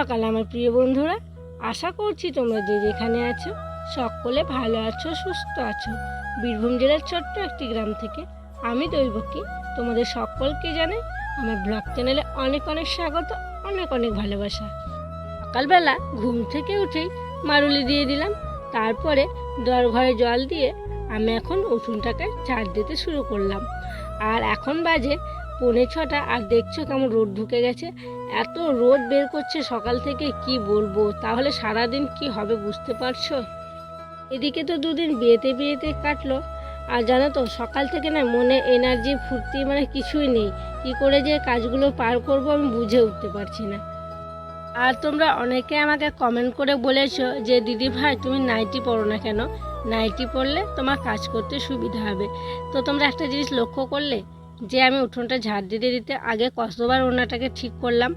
সকাল, আমার প্রিয় বন্ধুরা। আশা করছি তোমরা যে যেখানে আছো, সকলে ভালো আছো, সুস্থ আছো। বীরভূম জেলার ছোট্ট একটি গ্রাম থেকে আমি দৈবকী। তোমাদের সকলকে জানাই আমার ব্লগ চ্যানেলে অনেক অনেক স্বাগত, অনেক অনেক ভালোবাসা। সকালবেলা ঘুম থেকে উঠেই মারুলি দিয়ে দিলাম। তারপরে দর ঘরে জল দিয়ে আমি এখন উঠোনটাকে ঝাড় দিতে শুরু করলাম। আর এখন বাজে পৌনে ছটা, আর দেখছ কেমন রোদ ঢুকে গেছে। এত রোদ বের করছে সকাল থেকে, কি বলব? তাহলে সারাদিন কি হবে বুঝতে পারছ? এদিকে তো দুদিন বিয়েতে বিয়েতে কাটলো। আর জানো তো, সকাল থেকে না মনে এনার্জি ফুর্তি মানে কিছুই নেই। কি করে যে কাজগুলো পার করব আমি বুঝে উঠতে পারছি না। আর তোমরা অনেকে আমাকে কমেন্ট করে বলেছ যে, দিদি ভাই, তুমি নাইটি পড়ো না কেন? নাইটি পরলে তোমার কাজ করতে সুবিধা হবে। তো তোমরা একটা জিনিস লক্ষ্য করলে? যে আমি উঠোনটা ঝাড় দিতে দিতে আগে কতবার ওনাটাকে ঠিক করলাম।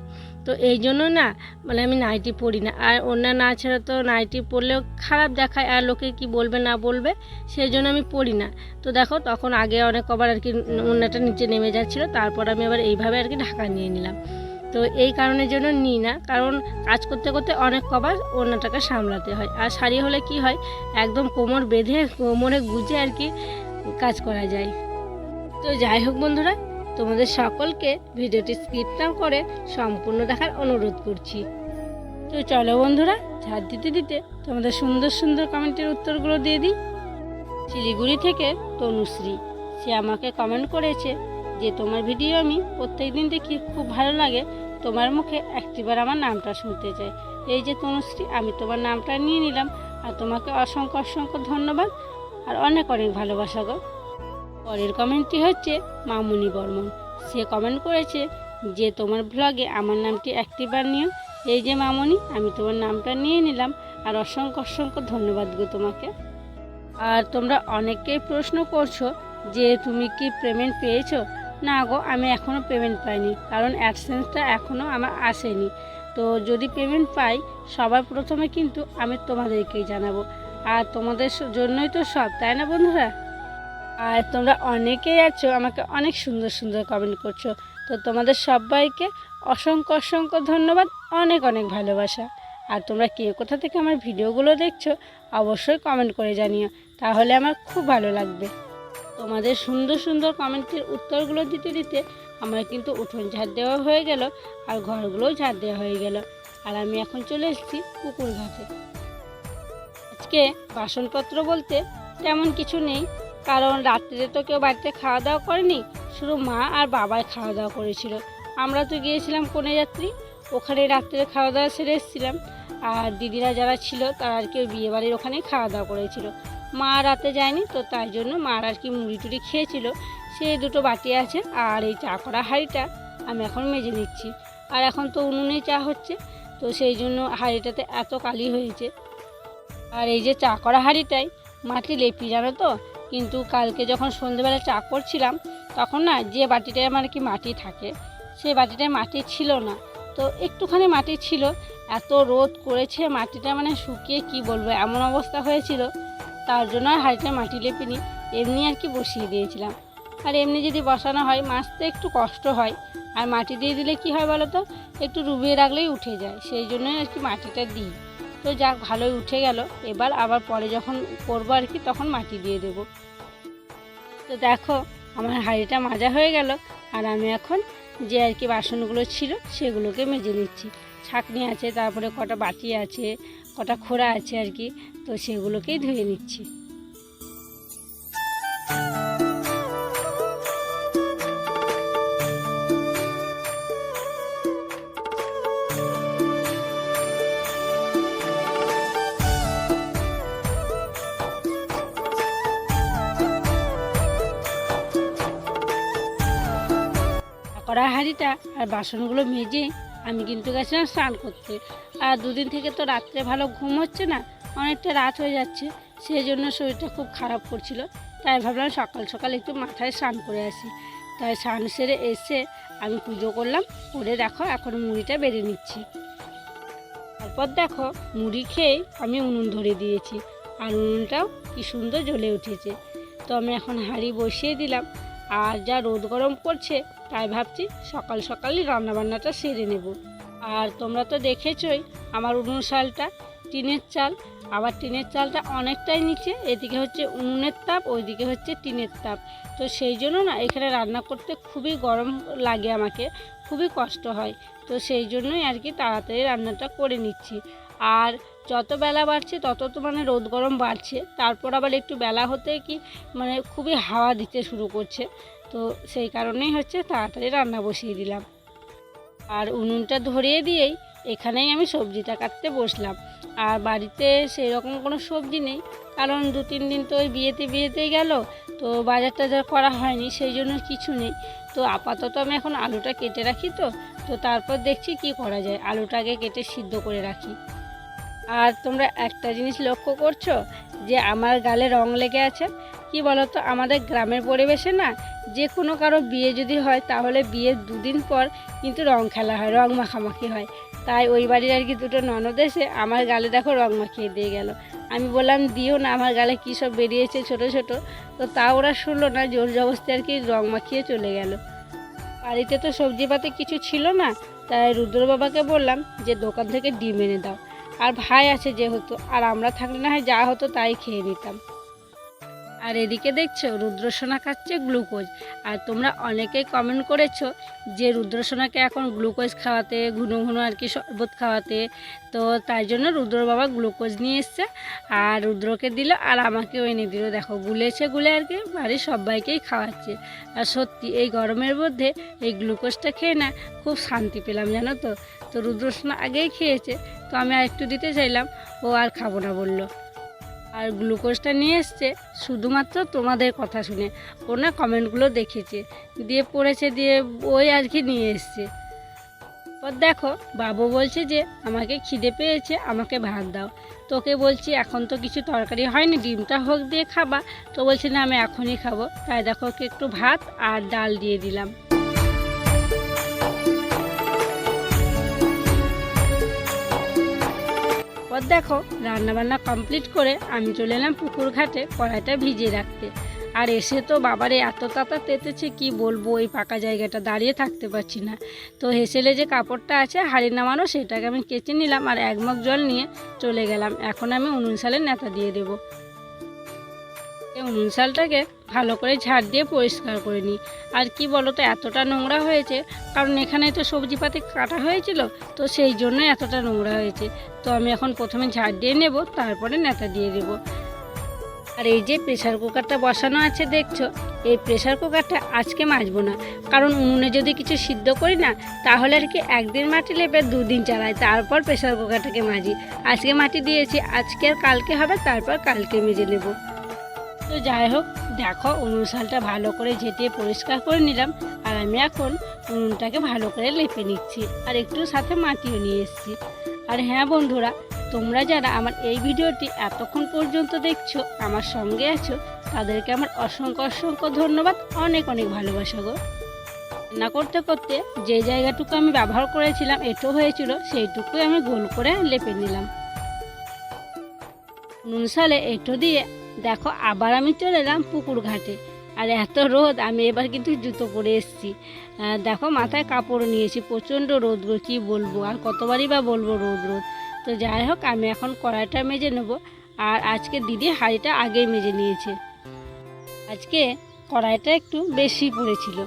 তো এই জন্য না মানে আমি নাইটি পরি না। আর ওনা না ছাড়া তো নাইটি পরলেও খারাপ দেখায় আর লোকে কি বলবে না বলবে সেই জন্য আমি পরি না। তো দেখো, তখন আগে অনেক কবার আর কি ওনাটা নিচে নেমে যাচ্ছিল, তারপর আমি আবার এইভাবে আর কি ঢাকা নিয়ে নিলাম। তো এই কারণের জন্য নিই না, কারণ কাজ করতে করতে অনেক কবার ওনাটাকে সামলাতে হয়। আর শাড়ি হলে কি হয়, একদম কোমর বেঁধে কোমরে গুজে আর কি কাজ করা যায়। তো যাই হোক বন্ধুরা, তোমাদের সকলকে ভিডিওটি স্কিপ না করে সম্পূর্ণ দেখার অনুরোধ করছি। তো চলো বন্ধুরা ঝাড় দিতে দিতে তোমাদের সুন্দর সুন্দর কমেন্টের উত্তরগুলো দিয়ে দিই। শিলিগুড়ি থেকে তনুশ্রী, সে আমাকে কমেন্ট করেছে যে, তোমার ভিডিও আমি প্রত্যেক দিন দেখি, খুব ভালো লাগে। তোমার মুখে একটিবার আমার নামটা শুনতে চাই। এই যে তনুশ্রী, আমি তোমার নামটা নিয়ে নিলাম। আর তোমাকে অসংখ্য অসংখ্য ধন্যবাদ। আর অনেক অনেক ভালোবাসা গো। পরের কমেন্টটি হচ্ছে মামুনি বর্মন। সে কমেন্ট করেছে যে তোমার ব্লগে আমার নামটি একটিবার নিও। এই যে মামুনি, আমি তোমার নামটা নিয়ে নিলাম। আর অসংখ্য অসংখ্য ধন্যবাদ গো তোমাকে। আর তোমরা অনেকেই প্রশ্ন করছ যে তুমি কি পেমেন্ট পেয়েছ? না গো, আমি এখনও পেমেন্ট পাইনি। কারণ অ্যাডসেন্সটা এখনও আমার আসেনি। তো যদি পেমেন্ট পাই, সবার প্রথমে কিন্তু আমি তোমাদেরকেই জানাব। আর তোমাদের জন্যই তো সব, তাই না বন্ধুরা? আর তোমরা অনেকেই আছো, আমাকে অনেক সুন্দর সুন্দর কমেন্ট করছ। তো তোমাদের সবাইকে অসংখ্য অসংখ্য ধন্যবাদ, অনেক অনেক ভালোবাসা। আর তোমরা কে কোথা থেকে আমার ভিডিওগুলো দেখছ, অবশ্যই কমেন্ট করে জানিও, তাহলে আমার খুব ভালো লাগবে। তোমাদের সুন্দর সুন্দর কমেন্টের উত্তরগুলো দিতে দিতে আমার কিন্তু উঠোন ঝাড় দেওয়া হয়ে গেল, আর ঘরগুলোও ঝাড় দেওয়া হয়ে গেল। আর আমি এখন চলে এসেছি পুকুর ঘাটে। আজকে বাসনপত্র বলতে তেমন কিছু নেই কারণ রাত্রে তো কেউ বাড়িতে খাওয়া দাওয়া করেনি, শুধু মা আর বাবাই খাওয়া দাওয়া করেছিল। আমরা তো গিয়েছিলাম কনে যাত্রী, ওখানে রাত্রে খাওয়া দাওয়া সেরে এসেছিলাম। আর দিদিরা যারা ছিল, তারা আর কেউ ওই বিয়ে বাড়ির ওখানেই খাওয়া দাওয়া করেছিল। মা রাতে যায়নি, তো তাই জন্য মার আর কি মুড়ি টুড়ি খেয়েছিল। সে দুটো বাটি আছে আর এই চা করা হাঁড়িটা আমি এখন মেজে নিচ্ছি। আর এখন তো উনুনেই চা হচ্ছে, তো সেই জন্য হাঁড়িটাতে এত কালি হয়েছে। আর এই যে চা করা হাঁড়িটাই, মাটি লেপি, জানো তো? কিন্তু কালকে যখন সন্ধেবেলা চা করছিলাম, তখন না যে বাটিটায় আমার কি মাটি থাকে সেই বাটিটায় মাটি ছিল না। তো একটুখানি মাটি ছিল, এত রোদ করেছে মাটিটা মানে শুকিয়ে কি বলব, এমন অবস্থা হয়েছিল। তার জন্য আর হাঁড়িটা মাটি লেপিনি, এমনি আর কি বসিয়ে দিয়েছিলাম। আর এমনি যদি বসানো হয়, মাছতে একটু কষ্ট হয়। আর মাটি দিয়ে দিলে কি হয় বলো তো একটু ডুবিয়ে রাখলেই উঠে যায়, সেই জন্যই আর কি মাটিটা দিই। তো যাক ভালোই উঠে গেল। এবার আবার পরে যখন করব আর কি, তখন মাটি দিয়ে দেব। তো দেখো, আমার হাঁড়িটা মাজা হয়ে গেল। আর আমি এখন যে আর কি বাসনগুলো ছিল, সেগুলোকে মেজে নিচ্ছি। ছাঁকনি আছে, তারপরে কটা বাটি আছে, কটা খোড়া আছে আর কি, তো সেগুলোকেই ধুয়ে নিচ্ছি। কড়া আর বাসনগুলো মেজে আমি কিন্তু গেছিলাম স্নান করতে। আর দুদিন থেকে তো রাত্রে ভালো ঘুম হচ্ছে না, অনেকটা রাত হয়ে যাচ্ছে সেই জন্য শরীরটা খুব খারাপ করছিল। তাই ভাবলাম সকাল সকাল একটু মাথায় স্নান করে আসি। তাই স্নান সেরে এসে আমি পুজো করলাম, করে দেখো এখন মুড়িটা বেড়ে নিচ্ছি। তারপর দেখো মুড়ি খেয়ে আমি উনুন ধরে দিয়েছি, আর উনুনটাও কি সুন্দর জ্বলে উঠেছে। তো আমি এখন হাঁড়ি বসিয়ে দিলাম আর যা রোদ গরম করছে তাই ভাবছি সকাল সকালই রান্নাবান্নাটা সেরে নেব। আর তোমরা তো দেখেছই আমার উনুন শালটা, টিনের চাল। আবার টিনের চালটা অনেকটাই নিচে, এদিকে হচ্ছে উনুনের তাপ, ওইদিকে হচ্ছে টিনের তাপ। তো সেই জন্য না, এখানে রান্না করতে খুবই গরম লাগে আমাকে, খুবই কষ্ট হয়। তো সেই জন্যই আর কি তাড়াতাড়ি রান্নাটা করে নিচ্ছি। আর যত বেলা বাড়ছে, তত তো মানে রোদ গরম বাড়ছে। তারপর আবার একটু বেলা হতে কি মানে খুবই হাওয়া দিতে শুরু করছে। তো সেই কারণেই হচ্ছে তাড়াতাড়ি রান্না বসিয়ে দিলাম। আর উনুনটা ধরিয়ে দিয়েই এখানেই আমি সবজিটা কাটতে বসলাম। আর বাড়িতে সেই রকম কোনো সবজি নেই। কারণ দু, তিন দিন তো ওই বিয়েতে, বিয়েতেই গেল। তো বাজার টাজার করা হয়নি, সেই জন্য কিছু নেই। তো আপাতত আমি এখন আলুটা কেটে রাখি তো। তো তারপর দেখছি কি করা যায়। আলুটাকে কেটে সিদ্ধ করে রাখি। আর তোমরা একটা জিনিস লক্ষ্য করছ? যে আমার গালে রং লেগে আছে? কি বলতো? আমাদের গ্রামের পরিবেশে না, যে কোনো কারও বিয়ে যদি হয়, তাহলে বিয়ের দুদিন পর কিন্তু রং খেলা হয়, রং মাখামাখি হয়। তাই ওই বাড়ির আর কি দুটো ননদ এসে আমার গালে দেখো রং মাখিয়ে দিয়ে গেল। আমি বললাম, দিও না, আমার গালে কী সব বেরিয়েছে ছোট ছোট? তো তা ওরা শুনলো না, জোর জবস্তি আর কি রং মাখিয়ে চলে গেল। বাড়িতে তো সবজিপাতি কিছু ছিল না, তাই রুদ্র বাবাকে বললাম যে, দোকান থেকে ডিম এনে দাও। আর ভাই আছে যেহেতু, আর আমরা থাকলে না হয় যা হতো তাই খেয়ে নিতাম। আর এদিকে দেখছ, রুদ্রসোনা খাচ্ছে গ্লুকোজ। আর তোমরা অনেকেই কমেন্ট করেছ যে রুদ্রসোনাকে এখন গ্লুকোজ খাওয়াতে, ঘুনো ঘুনো আর কি শরবত খাওয়াতে। তো তাই জন্য রুদ্র বাবা গ্লুকোজ নিয়ে এসছে, আর রুদ্রকে দিল, আর আমাকেও এনে দিল। দেখো, গুলেছে গুলে আর কি বাড়ির সবাইকেই খাওয়াচ্ছে। আর সত্যি, এই গরমের মধ্যে এই গ্লুকোজটা খেয়ে না খুব শান্তি পেলাম, জানো তো? তো রুদ্রসোনা আগেই খেয়েছে, তো আমি আর একটু দিতে চাইলাম, ও আর খাব না বলল। আর গ্লুকোজটা নিয়ে এসছে, শুধুমাত্র তোমাদের কথা শুনে ও না কমেন্টগুলো দেখেছে, দিয়ে পড়েছে, দিয়ে ওই আর কি নিয়ে এসছে। পর দেখো, বাবু বলছে যে, আমাকে খিদে পেয়েছে, আমাকে ভাত দাও। তোকে বলছি, এখন তো কিছু তরকারি হয়নি, ডিমটা হোক দিয়ে খাবা। তো বলছে, না, আমি এখনই খাব। তাই দেখো, ওকে একটু ভাত আর ডাল দিয়ে দিলাম। পর দেখো, রান্নাবান্না কমপ্লিট করে আমি চলে এলাম পুকুর ঘাটে কড়াইটা ভিজিয়ে রাখতে। আর এসে তো বাবারে এত তাতা তেতেছে, কি বলব, ওই পাকা জায়গাটা দাঁড়িয়ে থাকতে পারছি না। তো হেসেলে যে কাপড়টা আছে, হাড়ি নামানো, সেটাকে আমি কেচে নিলাম আর এক মগ জল নিয়ে চলে গেলাম। এখন আমি উনুন সালের নেতা দিয়ে দেবো। উনুন শালটাকে ভালো করে ঝাড় দিয়ে পরিষ্কার করে নিই। আর কি বলো তো এতটা নোংরা হয়েছে, কারণ এখানে তো সবজিপাতি কাটা হয়েছিল, তো সেই জন্য এতটা নোংরা হয়েছে। তো আমি এখন প্রথমে ঝাড় দিয়ে নেব, তারপরে নেতা দিয়ে দেব। আর এই যে প্রেশার কুকারটা বসানো আছে, দেখছ, এই প্রেশার কুকারটা আজকে মাজবো না। কারণ উনুনে যদি কিছু সিদ্ধ করি না, তাহলে আর কি একদিন মাটি লেপে দুদিন চালাই, তারপর প্রেশার কুকারটাকে মাজি। আজকে মাটি দিয়েছি, আজকে আর কালকে হবে, তারপর কালকে মেজে নেব। তো যাই হোক, দেখো উনুন শালটা ভালো করে ঝেঁটিয়ে পরিষ্কার করে নিলাম। আর আমি এখন উনুনটাকে ভালো করে লেপে নিচ্ছি আর একটু সাথে মাটিও নিয়ে এসেছি। আর হ্যাঁ বন্ধুরা, তোমরা যারা আমার এই ভিডিওটি এতক্ষণ পর্যন্ত দেখছ, আমার সঙ্গে আছো, তাদেরকে আমার অসংখ্য অসংখ্য ধন্যবাদ, অনেক অনেক ভালোবাসা গো। রান্না করতে করতে যে জায়গাটুকু আমি ব্যবহার করেছিলাম এঁটো হয়েছিল, সেইটুকুই আমি গোল করে লেপে নিলাম। নুন সালে এঁটো দিয়ে দেখো, আবার আমি চলে এলাম পুকুর ঘাটে আর এত রোদ, আমি এবার কিন্তু জুতো পরে এসেছি। দেখো, মাথায় কাপড় নিয়েছি, প্রচণ্ড রোদ কী বলব? আর কতবারই বা বলব রোদ রোদ। তো যাই হোক, আমি এখন কড়াইটা মেজে নেব। আর আজকে দিদি হাঁড়িটা আগেই মেজে নিয়েছে। আজকে কড়াইটা একটু বেশি পড়েছিল।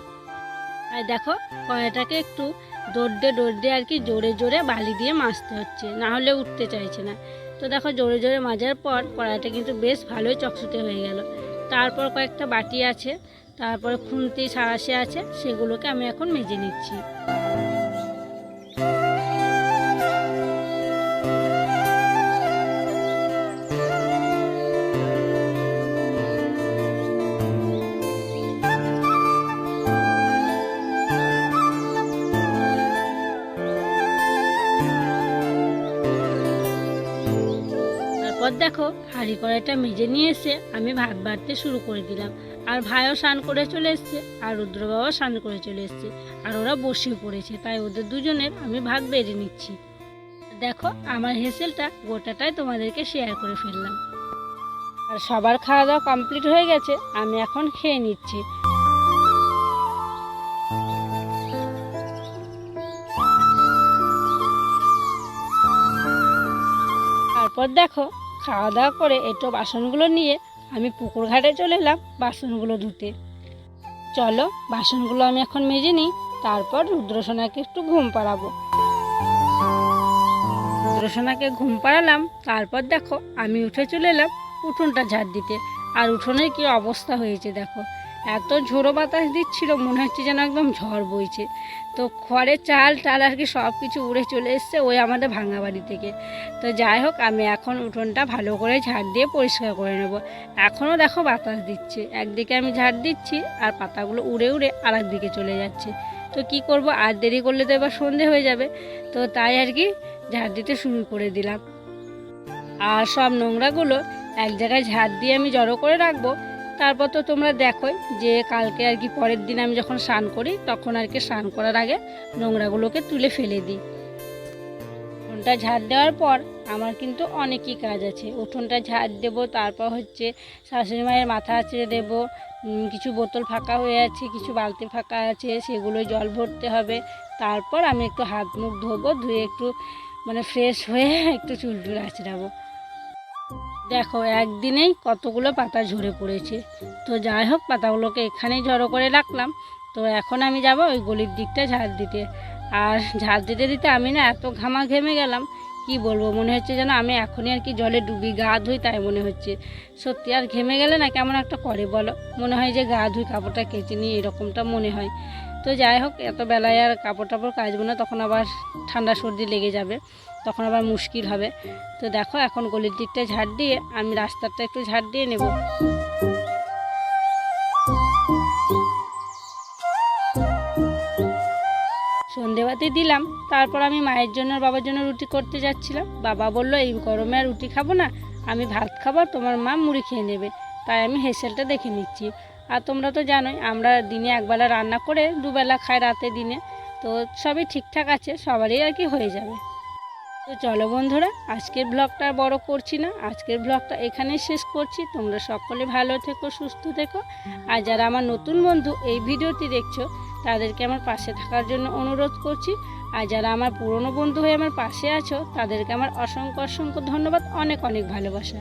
আর দেখো, কড়াইটাকে একটু দৌড়ে দৌড়ে আর কি জোরে জোরে বালি দিয়ে মাজতে হচ্ছে। না হলে উঠতে চাইছে না। তো দেখো জোরে জোরে মাজার পর কড়াইটা কিন্তু বেশ ভালোই চকচকে হয়ে গেল। তারপর কয়েকটা বাটি আছে, তারপরে খুন্তি, সারাশে আছে, সেগুলোকে আমি এখন মেজে নিচ্ছি। দেখো, হাঁড়ি কড়াইটা মেজে নিয়ে এসে আমি ভাত বাড়তে শুরু করে দিলাম। আর ভাইও স্নান করে চলে এসছে, আর রুদ্র বাবাও স্নান করে চলে এসছে, আর ওরা বসে পড়েছে, তাই ওদের দুজনের আমি ভাগ বেড়ে নিচ্ছি। দেখো, আমার হেসেলটা গোটাটাই তোমাদেরকে শেয়ার করে ফেললাম। আর সবার খাওয়া দাওয়া কমপ্লিট হয়ে গেছে, আমি এখন খেয়ে নিচ্ছি। তারপর দেখো খাওয়া দাওয়া করে একটু বাসনগুলো নিয়ে আমি পুকুর ঘাটে চলে এলাম বাসনগুলো ধুতে। চলো, বাসনগুলো আমি এখন মেজে নিই, তারপর রুদ্রসোনাকে একটু ঘুম পাড়াবো। রুদ্রসোনাকে ঘুম পাড়ালাম, তারপর দেখো আমি উঠে চলে এলাম উঠোনটা ঝাড় দিতে। আর উঠোনের কি অবস্থা হয়েছে দেখো। এত ঝোড়ো বাতাস দিচ্ছিল, মনে হচ্ছে যেন একদম ঝড় বইছে। তো খড়ের চাল টাল আর কি সব কিছু উড়ে চলে এসছে, ওই আমাদের ভাঙা বাড়ি থেকে। তো যাই হোক, আমি এখন উঠোনটা ভালো করে ঝাড় দিয়ে পরিষ্কার করে নেব। এখনও দেখো বাতাস দিচ্ছে। একদিকে আমি ঝাড় দিচ্ছি, আর পাতাগুলো উড়ে উড়ে আর দিকে চলে যাচ্ছে। তো কি করব, আর দেরি করলে তো এবার সন্ধে হয়ে যাবে। তো তাই আর কি ঝাড় দিতে শুরু করে দিলাম। আর সব নোংরাগুলো এক জায়গায় ঝাড় দিয়ে আমি জড়ো করে রাখব। তারপর তো তোমরা দেখোই যে কালকে আর কি পরের দিন আমি যখন স্নান করি, তখন আর কি স্নান করার আগে নোংরাগুলোকে তুলে ফেলে দিই। উঠোনটা ঝাড় দেওয়ার পর আমার কিন্তু অনেকই কাজ আছে। উঠোনটা ঝাড় দেবো, তারপর হচ্ছে শাশুড়ি মায়ের মাথা আঁচড়ে দেবো কিছু বোতল ফাঁকা হয়ে আছে, কিছু বালতি ফাঁকা আছে সেগুলো জল ভরতে হবে। তারপর আমি একটু হাত মুখ ধোবো, ধুয়ে একটু মানে ফ্রেশ হয়ে একটু চুল টুল আঁচড়াবো। দেখো, একদিনেই কতগুলো পাতা ঝরে পড়েছে। তো যাই হোক, পাতাগুলোকে এখানেই জড়ো করে রাখলাম। তো এখন আমি যাব ওই গলির দিকটা ঝাড় দিতে। আর ঝাড় দিতে দিতে আমি না এত ঘামা ঘেমে গেলাম, কি বলব, মনে হচ্ছে যেন আমি এখনই আর কি জলে ডুবি গা ধুই, তাই মনে হচ্ছে। সত্যি আর ঘেমে গেলে না কেমন একটা করে বলো? মনে হয় যে গা ধুই, কাপড়টা কেচে নিই, এরকমটা মনে হয়। তো যাই হোক, এত বেলায় আর কাপড় টাপড় কাচবো না, তখন আবার ঠান্ডা সর্দি লেগে যাবে। তখন আবার মুশকিল হবে। তো দেখো এখন গলির দিকটা ঝাড় দিয়ে আমি রাস্তাটা একটু ঝাড় দিয়ে নেব। সন্ধেবাতি দিলাম, তারপর আমি মায়ের জন্য বাবার জন্য রুটি করতে যাচ্ছিলাম। বাবা বলল, এই গরমে আর রুটি খাব না, আমি ভাত খাব তোমার মা মুড়ি খেয়ে নেবে। তাই আমি হেসেলটা দেখে নিচ্ছি। আর তোমরা তো জানোই, আমরা দিনে একবেলা রান্না করে দুবেলা খাই রাতে দিনে। তো সবই ঠিকঠাক আছে, সবারই আর কি হয়ে যাবে। তো চলো বন্ধুরা, আজকের ব্লগটা বড় করছি না। আজকের ব্লগটা এখানেই শেষ করছি। তোমরা সকলে ভালো থেকো, সুস্থ থেকো। আর যারা আমার নতুন বন্ধু এই ভিডিওটি দেখছ, তাদেরকে আমার পাশে থাকার জন্য অনুরোধ করছি। আর যারা আমার পুরনো বন্ধু হয়ে আমার পাশে আছো, তাদেরকে আমার অসংখ্য অসংখ্য ধন্যবাদ, অনেক অনেক ভালোবাসা।